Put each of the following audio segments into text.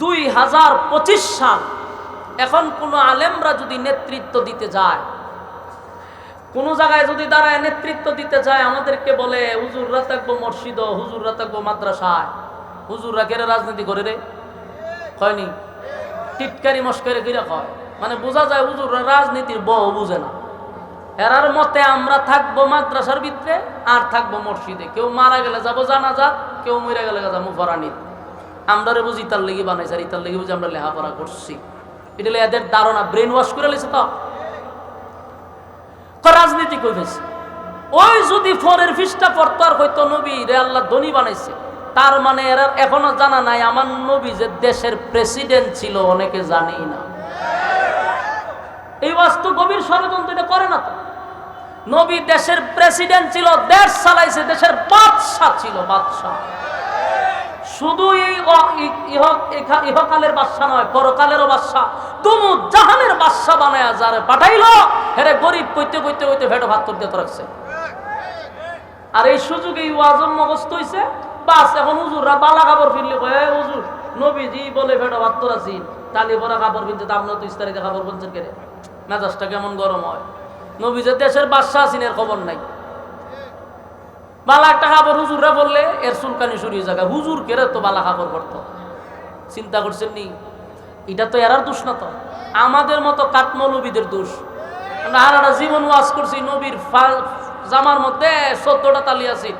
দুই হাজার পঁচিশ সাল এখন কোনো আলেমরা যদি নেতৃত্ব দিতে যায়, কোনো জায়গায় যদি দাঁড়ায় নেতৃত্ব দিতে যায়, আমাদেরকে বলে হুজুররা থাকব মসজিদ হুজুররা থাকব মাদ্রাসায়। হুজুররা কেরে রাজনীতি করে রে। হয়নি টিটকারি মস্কারি কিরা কয়। মানে বোঝা যায় হুজুররা রাজনীতির বউ বুঝে না। এরার মতে আমরা থাকব মাদ্রাসার ভিতরে আর থাকব মসজিদে। কেউ মারা গেলে যাব যাক কেউ মরে গেলে যাব ফরানির আমরা রে বুঝি তার লেগে বানাইছে আর ইতার লেগে বুঝি আমরা লেখাপড়া করছি। এটা এদের ধারণা ব্রেন ওয়াশ করে লেছে তো। রাজনীতি ফেলছে ওই যদি ফোনের ফিসটা পড়তো আর হয়তো নবী, রে আল্লাহ ধনী বানাইছে। তার মানে এরা এখনও জানা নাই, আমার নবী যে দেশের প্রেসিডেন্ট ছিল, অনেকে জানেই না। এই বাস্তু গভীর ষড়যন্ত্র এটা করে না তো। নবী দেশের প্রেসিডেন্ট ছিল, দেশ চালাইছে, দেশের বাদশাহ ছিল, বাদশাহ। শুধু ইহকালের বাদশা নয়, পরকালেরও বাদশা। তুমু জাহানের বাদশা বানায় যারে পাঠাইলো, হেরে গরিব কইতে কইতে কইতে ভেটো ভাত করতে রাখছে আর এই সুযোগে ওয়াজম মগস্ত হইছে। বাস, এখন হুজুররা বালা কাপড় ফিরলে কয়, "এ হুজুর, নবীজি বলে ভেটো ভাত তো আছি তালি ভরা কাপড় কিনতে দাম না তো ইস্তারিতে কাপড় বলছেন কেড়ে মেজাজটা কেমন গরম হয়? নবী যে দেশের বাদশাহ আছেন, এর খবর নাই। বালা একটা কাপড় হুজুররা বললে, এর চুলকানি শুরু হয়ে যাবে। হুজুর কেরে তো বালা কাপড় করতো? চিন্তা করছেন নি? এটা তো এরার দোষ না তো? আমাদের মতো কাঠমৌলবীদের দোষ। আমরা জীবন ওয়াজ করছি, নবীর জামার মধ্যে চোদ্দটা তালি আছি।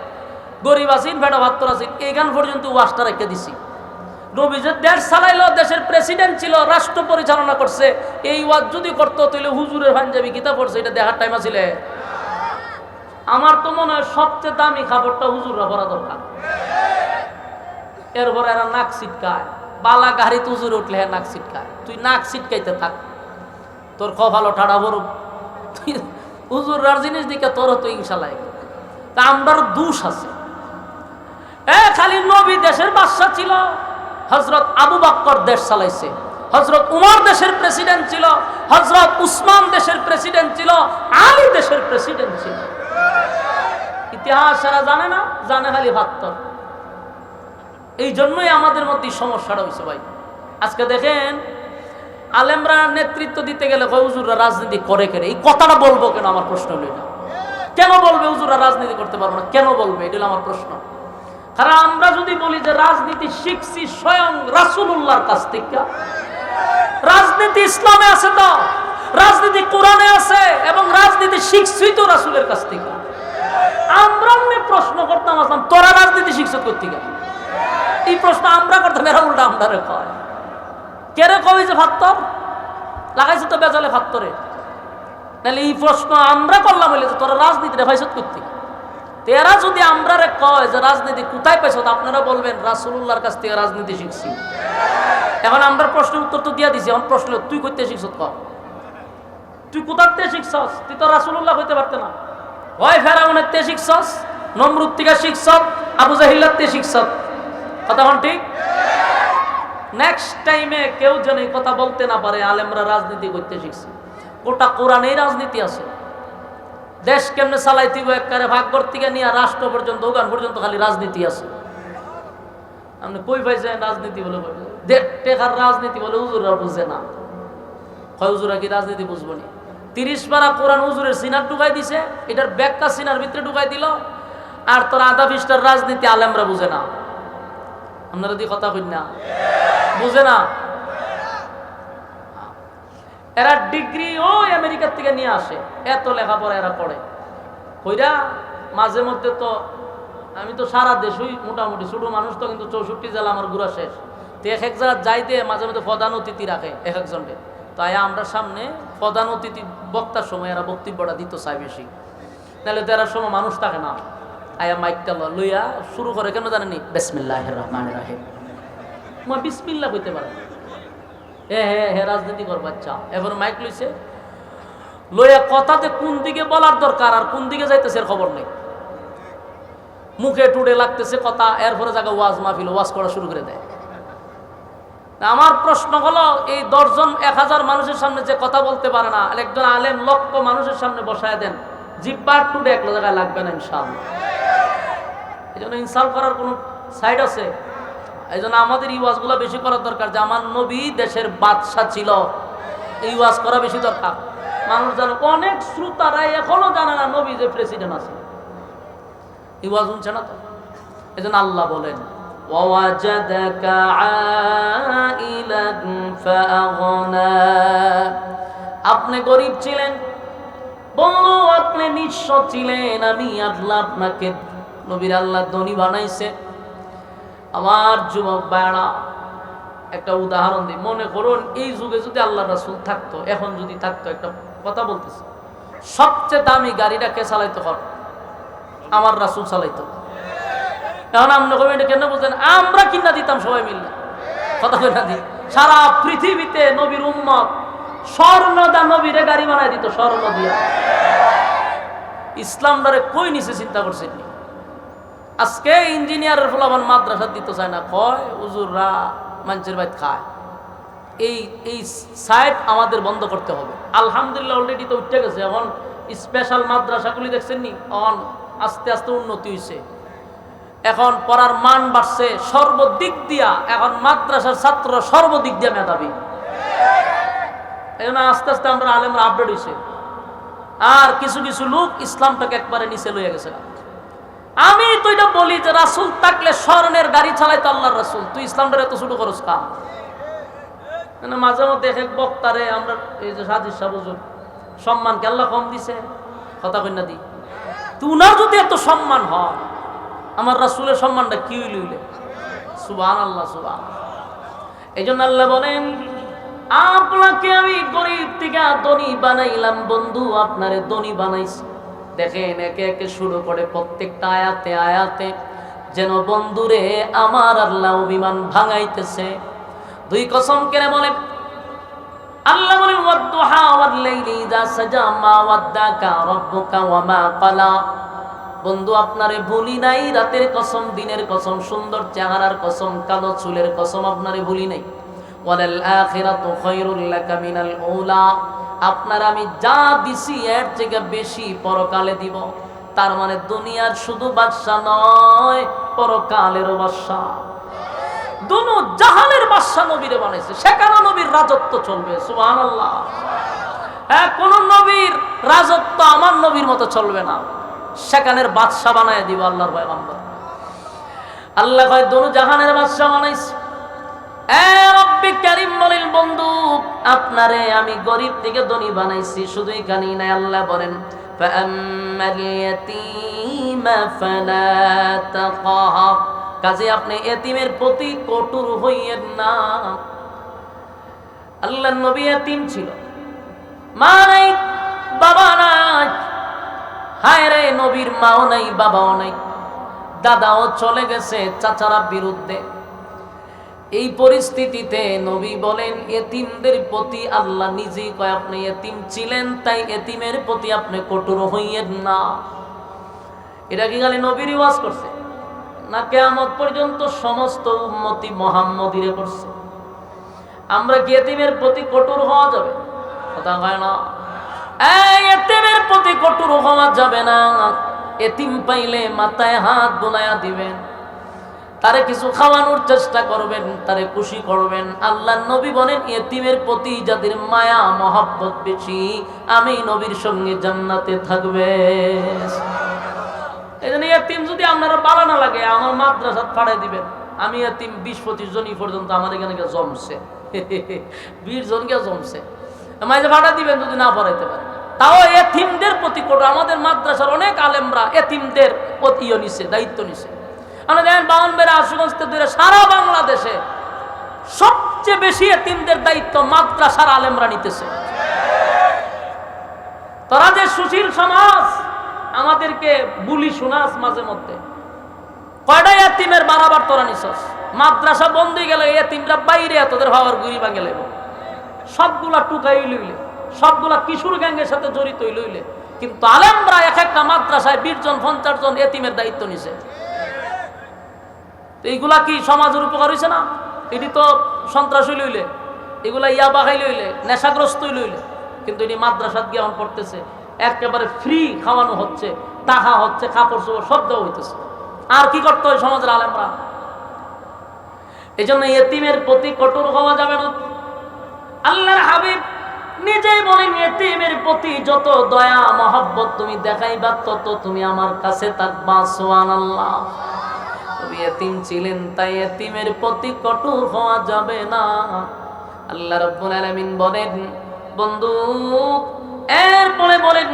গরিব আছেন ভেটা ভাত্তর আছেন এইখান পর্যন্ত ওয়াজটা রেখে দিছি। নবী যে দেশ চালাইলো, দেশের প্রেসিডেন্ট ছিল, রাষ্ট্র পরিচালনা করছে, এই ওয়াজ যদি করতো, তাহলে হুজুরের ভাঞ্জাবি কিতাব পড়ছে, এটা দেখার টাইম আছিলে আমার তো মনে হয় সবচেয়ে দামি খাবারটা হুজুররা পরা দরকার। এরপর এরা নাক ছিটকায়। বালা গাড়িতে হুজুর উঠলে হ্যাঁ নাক ছিটকায়। তুই নাক ছিটকাইতে থাক। তোর কপালো ঠাড়া বড় তুই হুজুরার জিনিস দিকে তোর তো ইনশাল্লাহ তা আমরার দোষ আছে। এ খালি নবী দেশের বাদশা ছিল। হজরত আবু বাক্কর দেশ চালাইছে। হজরত উমর দেশের প্রেসিডেন্ট ছিল। হজরত উসমান দেশের প্রেসিডেন্ট ছিল। আলী দেশের প্রেসিডেন্ট ছিল। ইতিহাস এরা জানে না, জানে খালি ভাত্তর এই জন্যই আমাদের মধ্যে এই সমস্যাটা হয়েছে ভাই। আজকে দেখেন, আলেমরা নেতৃত্ব দিতে গেলে হুজুররা রাজনীতি করে কেন? এই কথাটা বলব কেন? আমার প্রশ্ন হলো এটা। কেন বলবে হুজুররা রাজনীতি করতে পারব না? কেন বলবে? এটা আমার প্রশ্ন। কারণ আমরা যদি বলি যে রাজনীতি শিখছি স্বয়ং রাসূলুল্লাহর কাছ থেকে, রাজনীতি ইসলামে আছে তো, রাজনীতি কোরআনে আছে এবং রাজনীতি শিখছি তো রাসুলের কাছ থেকে। আমরা প্রশ্ন করতাম, আসলাম, তোরা রাজনীতি শিখছ করতে এই প্রশ্ন আমরা করতাম, এরা উল্টা আমরা কয়। লাগাইছে তো বেজালে এই প্রশ্ন আমরা করলাম বলে যে তোরা করতে তেরা যদি আমরারে কয় যে রাজনীতি কোথায় পাইছ আপনারা বলবেন, রাসূলুল্লাহর কাছ থেকে রাজনীতি শিখছি। এখন আমরা প্রশ্নের উত্তর তো দিয়া দিছি, এখন প্রশ্ন তুই করতে শিখছ? তুই কোথার থেকে শিখছস? তুই তো রাসূলুল্লাহ হইতে পারতে না। হয় ফেরাউনের তে শিখছস? নমরুদ থেকে শিখছত আবু জাহিল্লার তে শিখছত কথা ঠিক? নেক্সট টাইমে কেউ যেন কথা বলতে না পারে, আলেমরা রাজনীতি করতে শিখছে। গোটা কোরআনেই রাজনীতি আছে। দেশ কেমনে চালাইতে একবারে ভাগ্যর থেকে নিয়ে রাষ্ট্র পর্যন্ত ওখান পর্যন্ত খালি রাজনীতি আছে। আপনি কই পাইছেন রাজনীতি বলে? টেকার রাজনীতি বলে হুজুরা বুঝে না। হয় হুজুরা কি রাজনীতি বুঝব নি? তিরিশ পারা কোরআন হুজুরের সিনার ঢুকাই দিছে, এটার ব্যাখ্যা সিনার ভিতরে ঢুকাই দিল, আর তোর আধা পৃষ্ঠার রাজনীতি আলেমরা বুঝে না। আপনারা দিয়ে কথা কই না। বুঝে না? এরা ডিগ্রি ওই আমেরিকার থেকে নিয়ে আসে, এত লেখাপড়া এরা পড়ে কইরা মাঝে মধ্যে তো, আমি তো সারা দেশই মোটামুটি, ছোট মানুষ তো কিন্তু চৌষট্টি জেলা আমার ঘুরা শেষ। তো এক এক জায়গা যাইতে মাঝে মধ্যে প্রধান অতিথি রাখে এক একজনকে। তাই আমরা সামনে প্রধান অতিথি বক্তার সময় এরা বক্তব্যটা দিত চাই বেশি। নাহলে তো এরা সময় মানুষ থাকে না। আয়া মাইকটা লইয়া শুরু করে, কেন জানেনি বেসমিল্লাহ রহমান রাহিম। মা, বিসমিল্লাহ হইতে পারে। হে হে হে, রাজনীতি কর বাচ্চা এবার মাইক লইছে। লইয়া কথাতে কোন দিকে বলার দরকার আর কোন দিকে যাইতেছে এর খবর নেই। মুখে টুডে লাগতেছে কথা, এরপরে জায়গা ওয়াজ মাহফিল, ওয়াজ করা শুরু করে দেয়। আমার প্রশ্ন হলো, এই দশজন এক হাজার মানুষের সামনে যে কথা বলতে পারে না, আর একজন আলেম লক্ষ মানুষের সামনে বসায় দেন জিব্বার টুডে এক জায়গায় লাগবে না ইনশাআল্লাহ। এই জন্য ইনসাল করার কোনো সাইড আছে? এই জন্য আমাদের এই ওয়াজগুলো বেশি করার দরকার যে আমার নবী দেশের বাদশা ছিল। এই ওয়াজ করা বেশি দরকার। মানুষ জানে অনেক শ্রোতারা এখনও জানে না নবী যে প্রেসিডেন্ট আছে। এই ওয়াজ শুনছে না তো? এই আল্লাহ বলেন ووجدك عائلا فأغنى আপনি গরিব ছিলেন বন্ধু আপনি নিঃস্ব ছিলেন আমি আল্লাহ আপনাকে নবীর আল্লাহ ধনী বানাইছে আমার যুবক বেড়া একটা উদাহরণ দিই মনে করুন এই যুগে যদি আল্লাহ রাসুল থাকতো এখন যদি থাকতো একটা কথা বলতেছে সবচেয়ে দামি গাড়িটা কে চালাইতো কর আমার রাসুল চালাইতো এখন আপনি কবেন এটা কেন বুঝলেন? আমরা কিনা দিতাম সবাই মিললে কথা কই না দিই। সারা পৃথিবীতে নবীর উম্মত স্বর্ণ দা নবীরে গাড়ি বানাই দিত স্বর্ণ দিয়া ইসলামটারে কই নিচে চিন্তা করছেন? আজকে ইঞ্জিনিয়ারের ফলাফল মাদ্রাসা দিতে চায় না। কয় উজুররা মানুষের বাইত খায়। এই এই সাইট আমাদের বন্ধ করতে হবে। আলহামদুলিল্লাহ অলরেডি তো উঠে গেছে। এখন স্পেশাল মাদ্রাসাগুলি দেখছেন নি অন, আস্তে আস্তে উন্নতি হয়েছে এখন পড়ার মান বাড়ছে সর্বদিক দিয়া, এখন মাদ্রাসার ছাত্র সর্বদিক দিয়া মেধাবী। এই জন্য আস্তে আস্তে আমরা আলেমরা আপডেট হয়েছে আর কিছু কিছু লোক ইসলামটাকে একবারে নিচে লইয়া গেছে। আমি তো এটা বলি যে রাসুল থাকলে স্মরণের গাড়ি চালাইতো আল্লাহর রাসুল। তুই ইসলামটা এত শুরু করস কা মানে মাঝে মধ্যে এক এক বক্তারে আমরা এই যে সাজিদ সাহ হুজুর, সম্মানকে আল্লাহ কম দিছে, কথা কন্যা দি। তুনার যদি এত সম্মান হয় আমার রাসুলের সম্মানটা কি হইলে সুবান আল্লাহ সুবান এই জন্য আল্লাহ বলেন, আপনাকে আমি গরিব থেকে ধনী বানাইলাম, বন্ধু, আপনারে ধনী বানাইছি। দেখেন, একে একে শুরু করে প্রত্যেকটা আয়াতে আয়াতে যেন বন্ধুরে আমার আল্লাহ অভিমান ভাঙাইতেছে। দুই কসম কেনে বলে আল্লাহ বলেন, ওয়াদ্দুহা ওয়াল-লাইলি ইযা সাজা মা ওয়াদ্দাকা রাব্বুকা ওয়া মা ক্বালা বন্ধু, আপনারে বলি নাই, রাতের কসম, দিনের কসম, সুন্দর চেহারার কসম, কালো চুলের কসম আপনারে বলি নাই। ওয়ালাল আখিরাতু খায়রুল মিনাল উলা, আপনার আমি যা দিছি এর থেকে বেশি পরকালে দিব। তার মানে দুনিয়ার শুধু বাদশা নয় পরকালেরও বাদশা। দুনো জাহানের বাদশা নবীরে বানাইছে, সেখানে নবীর রাজত্ব চলবে, সুবহানাল্লাহ। হ্যাঁ কোন নবীর রাজত্ব আমার নবীর মতো চলবে না। সেখানের বাদশাহ বানায় দিব আল্লাহর পয়গম্বর। আল্লাহ কয়, দনু জাহানের বাদশাহ বানাইছে। আপনারে আমি গরিব থেকে ধনী বানাইছি, শুধু এখানে নাই আল্লাহ বলেন কাজে আপনি এতিমের প্রতি কটুর হইয়েন না। আল্লাহ নবী এতিম ছিল। মা নাই, বাবা নাই হায় রে নবীর মাও নাই, বাবাও নাই, দাদাও চলে গেছে চাচারা বিরুদ্ধে। এই পরিস্থিতিতে নবী বলেন, এতিমদের প্রতি আল্লাহ নিজেই কয়, আপনি এতিম ছিলেন, তাই এতিমের প্রতি আপনি কঠোর হইয়েন না। এটা কি খালি নবীর ওয়াজ করছে? না কেয়ামত পর্যন্ত সমস্ত উম্মতি মোহাম্মদিরে করছে। আমরা কি এতিমের প্রতি কঠোর হওয়া যাবে? কথা হয় না। এতিমের প্রতি কঠোর হওয়া যাবে না। এতিম পাইলে মাথায় হাত বোলায়া দিবেন। তারে কিছু খাওয়ানোর চেষ্টা করবেন, তারে খুশি করবেন। আল্লাহ নবী বলেন এতিমের প্রতি যাদের মায়া, মহাব্বত বেশি, আমি নবীর সঙ্গে জান্নাতে থাকবে। এই জন্য এতিম যদি আপনারা পালা না লাগে, আমার মাদ্রাসা ফাড়াই দিবেন। আমি এতিম বিশ পঁচিশ জনই পর্যন্ত আমার এখানে জমছে। বিশ জন গিয়ে জমছে। মাঝে ভাড়া দিবেন যদি না পড়াইতে পারে তাও এতিমদের প্রতি কোটো আমাদের মাদ্রাসার অনেক আলেমরা এতিমদের ইয়ে নিছে, দায়িত্ব নিছে। মানে দেখেন বাউনবেরা আশুগঞ্জ দূরে সারা বাংলাদেশে সবচেয়ে বেশি এতিমদের দায়িত্ব মাদ্রাসার আলেমরা নিতেছে। তোরা যে সুশীল সমাজ, আমাদেরকে বুলি শোনাস মাঝে মধ্যে। কয়টা এতিমের বারাবার তোরা নিছস? মাদ্রাসা বন্ধ গেলে এতিমরা বাইরে তোদের হওয়ার গুলি ভাঙে লেব সবগুলা টুকাই লইলে। সবগুলা কিশোর গ্যাংয়ের সাথে জড়িত লইলে কিন্তু আলেমরা এক একটা মাদ্রাসায় বিশ জন, পঞ্চাশ জন এতিমের দায়িত্ব নিছে। এইগুলা কি সমাজের উপকার হয়েছে না? এটি তো সন্ত্রাসী লইলে এগুলা ইয়া বাহাই লইলে নেশাগ্রস্তই লইলে কিন্তু এটি মাদ্রাসাত এখন পড়তেছে। একেবারে ফ্রি খাওয়ানো হচ্ছে টাকা হচ্ছে কাপড় চোপড় সব দেওয়া হইতেছে। আর কি করতে হয় সমাজের আলেমরা? এই জন্য এতিমের প্রতি কঠোর হওয়া যাবে না। আল্লাহর হাবিব নিজেই বলেন এতিমের প্রতি যত দয়া, মহাব্বত তুমি দেখাইবা, তত তুমি আমার কাছে তার সোয়ান আল্লাহ তুমি এতিম ছিলেন, তাই এতিমের প্রতি কঠোর হওয়া যাবে না। আল্লাহ রব্বুল আলামিন বলেন, বন্ধু, এরপরে বলেন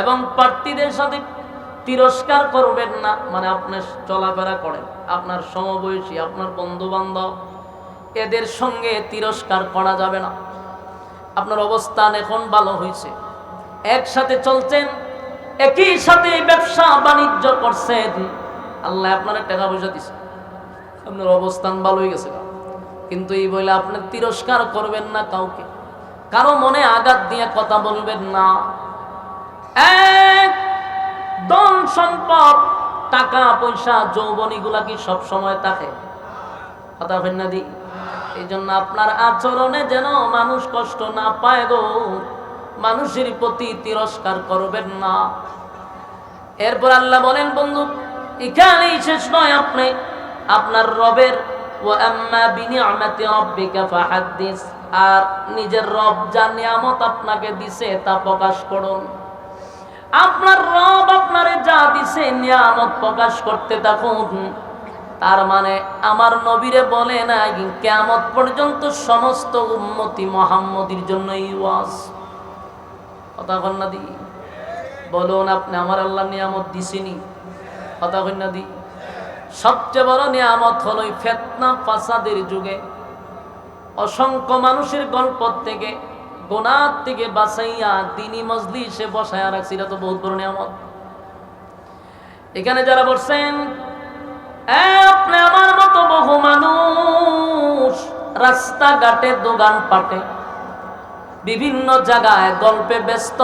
এবং প্রার্থীদের সাথে তিরস্কার করবেন না মানে আপনি চলাফেরা করেন। আপনার সমবয়সী, আপনার বন্ধু বান্ধব এদের সঙ্গে তিরস্কার করা যাবে না। আপনার অবস্থান এখন ভালো হয়েছে। একসাথে চলছেন, একই সাথে ব্যবসা বাণিজ্য করছেন। আল্লাহ আপনার টাকা পয়সা দিছে। আপনার অবস্থান ভালো হয়ে গেছে কিন্তু এই বলে আপনি তিরস্কার করবেন না কাউকে। কারও মনে আঘাত দিয়ে কথা বলবেন না। এক ধন সম্পদ, টাকা, পয়সা যৌবনীগুলা কি সব সময় থাকে? কথা না দি। এই জন্য আপনার আচরণে যেন মানুষ কষ্ট না পায় গো। মানুষের প্রতি তিরস্কার করবেন না। এরপর আল্লাহ বলেন, বন্ধু, এখানেই শেষ নয় আপনি। আপনার রবের আর নিজের রব যা নিয়ামত আপনাকে দিছে তা প্রকাশ করুন। আপনার রব আপনারে যা দিছে নিয়ামত প্রকাশ করতে থাকুন। তার মানে আমার নবীরে বলে না কেমত পর্যন্ত সমস্ত উন্মতি মোহাম্মদির জন্য ওয়াজ। কথা কন্যা দি। বলুন আপনি, আমার আল্লাহ নিয়ামত দিছিনি। কথা কন্যা দি। সবচেয়ে বড় নিয়ামত হলো ফেতনা ফাসাদের যুগে। অসংখ্য মানুষের গল্প থেকে গোনার থেকে বাঁচাইয়া দিনী মজলিসে বসায়া রাখছি, এটা তো বহুত বড় নিয়ামত। এখানে যারা বসছেন আপনি আমার মতো বহু মানুষ, রাস্তাঘাটে দোকান পাটে, বিভিন্ন জায়গায় গল্পে ব্যস্ত,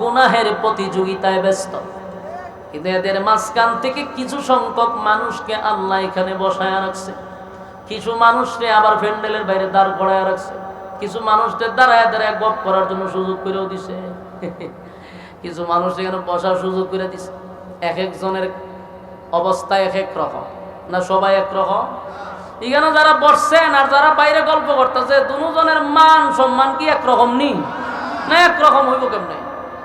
গুনাহের প্রতিযোগিতায় ব্যস্ত। কিন্তু এদের মাঝখান থেকে কিছু সংখ্যক মানুষকে আল্লাহ এখানে বসায় রাখছে। কিছু মানুষকে আবার প্যান্ডেলের বাইরে দাঁড় করায় রাখছে। কিছু মানুষদের দাঁড়ায় দাঁড়ায় গপ করার জন্য সুযোগ করেও দিছে। কিছু মানুষ এখানে বসার সুযোগ করে দিছে। এক একজনের অবস্থা এক এক রকম। না সবাই এক রকম? এখানে যারা বসছেন আর যারা বাইরে গল্প করতেছে, দুজনের মান সম্মান কি একরকম নি? না একরকম হইব কেমনে?